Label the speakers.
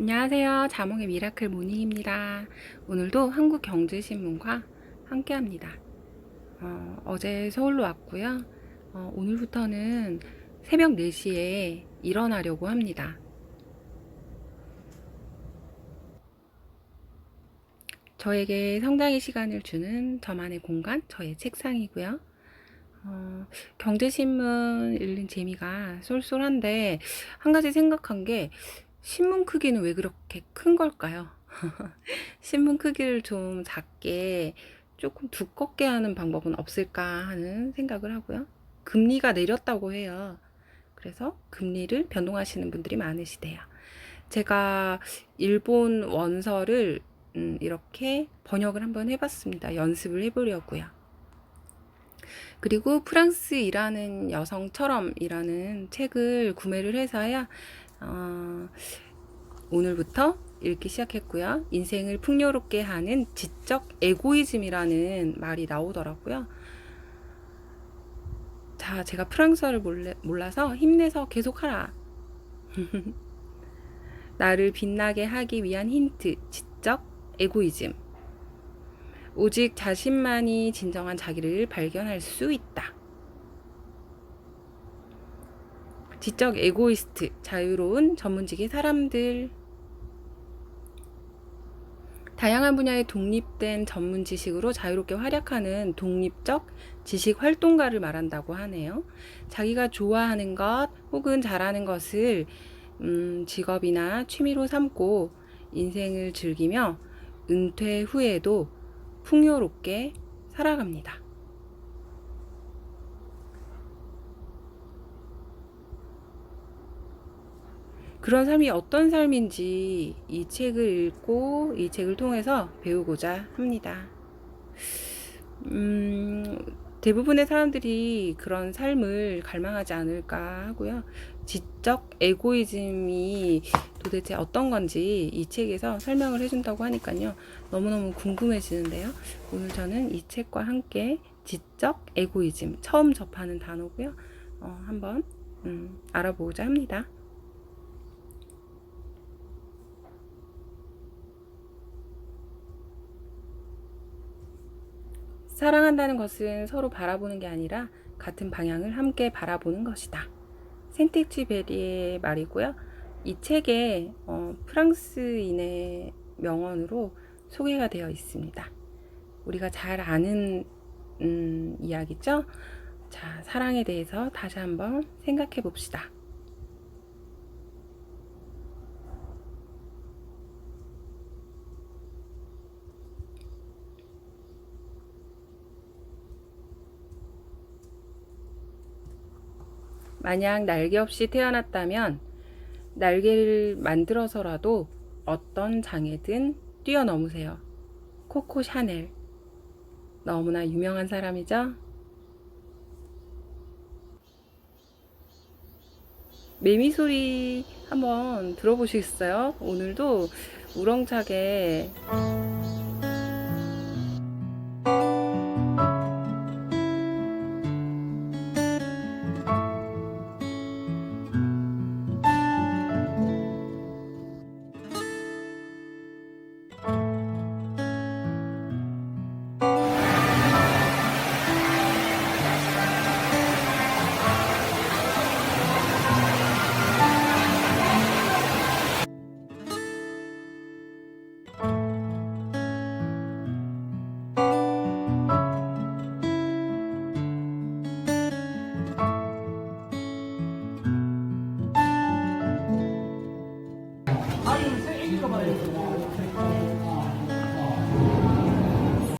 Speaker 1: 안녕하세요. 자몽의 미라클 모닝입니다. 오늘도 한국경제신문과 함께 합니다. 어, 제 서울로 왔고요. 어, 오늘부터는 새벽 4시에 일어나려고 합니다. 저에게 성장의 시간을 주는 저만의 공간, 저의 책상이고요. 어, 경제신문 읽는 재미가 쏠쏠한데, 한 가지 생각한 게, 신문 크기는 왜 그렇게 큰 걸까요? 신문 크기를 좀 작게 조금 두껍게 하는 방법은 없을까 하는 생각을 하고요. 금리가 내렸다고 해요. 그래서 금리를 변동하시는 분들이 많으시대요. 제가 일본 원서를 음, 이렇게 번역을 한번 해봤습니다. 연습을 해보려고요. 그리고 프랑스 일하는 여성처럼이라는 책을 구매를 해서야 어, 오늘부터 읽기 시작했고요. 인생을 풍요롭게 하는 지적 에고이즘이라는 말이 나오더라고요. 자, 제가 프랑스어를 몰래, 몰라서 힘내서 계속하라. 나를 빛나게 하기 위한 힌트, 지적 에고이즘. 오직 자신만이 진정한 자기를 발견할 수 있다. 지적 에고이스트, 자유로운 전문직의 사람들. 다양한 분야의 독립된 전문 지식으로 자유롭게 활약하는 독립적 지식 활동가를 말한다고 하네요. 자기가 좋아하는 것 혹은 잘하는 것을 음, 직업이나 취미로 삼고 인생을 즐기며 은퇴 후에도 풍요롭게 살아갑니다. 그런 삶이 어떤 삶인지 이 책을 읽고 이 책을 통해서 배우고자 합니다. 음, 대부분의 사람들이 그런 삶을 갈망하지 않을까 하고요. 지적 에고이즘이 도대체 어떤 건지 이 책에서 설명을 해준다고 하니까요. 너무너무 궁금해지는데요. 오늘 저는 이 책과 함께 지적 에고이즘 처음 접하는 단어고요. 어, 한번 음, 알아보고자 합니다. 사랑한다는 것은 서로 바라보는 게 아니라 같은 방향을 함께 바라보는 것이다. 센텍쥐 베리의 말이고요. 이 책에 어, 프랑스인의 명언으로 소개가 되어 있습니다. 우리가 잘 아는 음, 이야기죠. 자, 사랑에 대해서 다시 한번 생각해 봅시다. 만약 날개 없이 태어났다면 날개를 만들어서라도 어떤 장애든 뛰어넘으세요. 코코 샤넬. 너무나 유명한 사람이죠? 매미 소리 한번 들어보시겠어요? 오늘도 우렁차게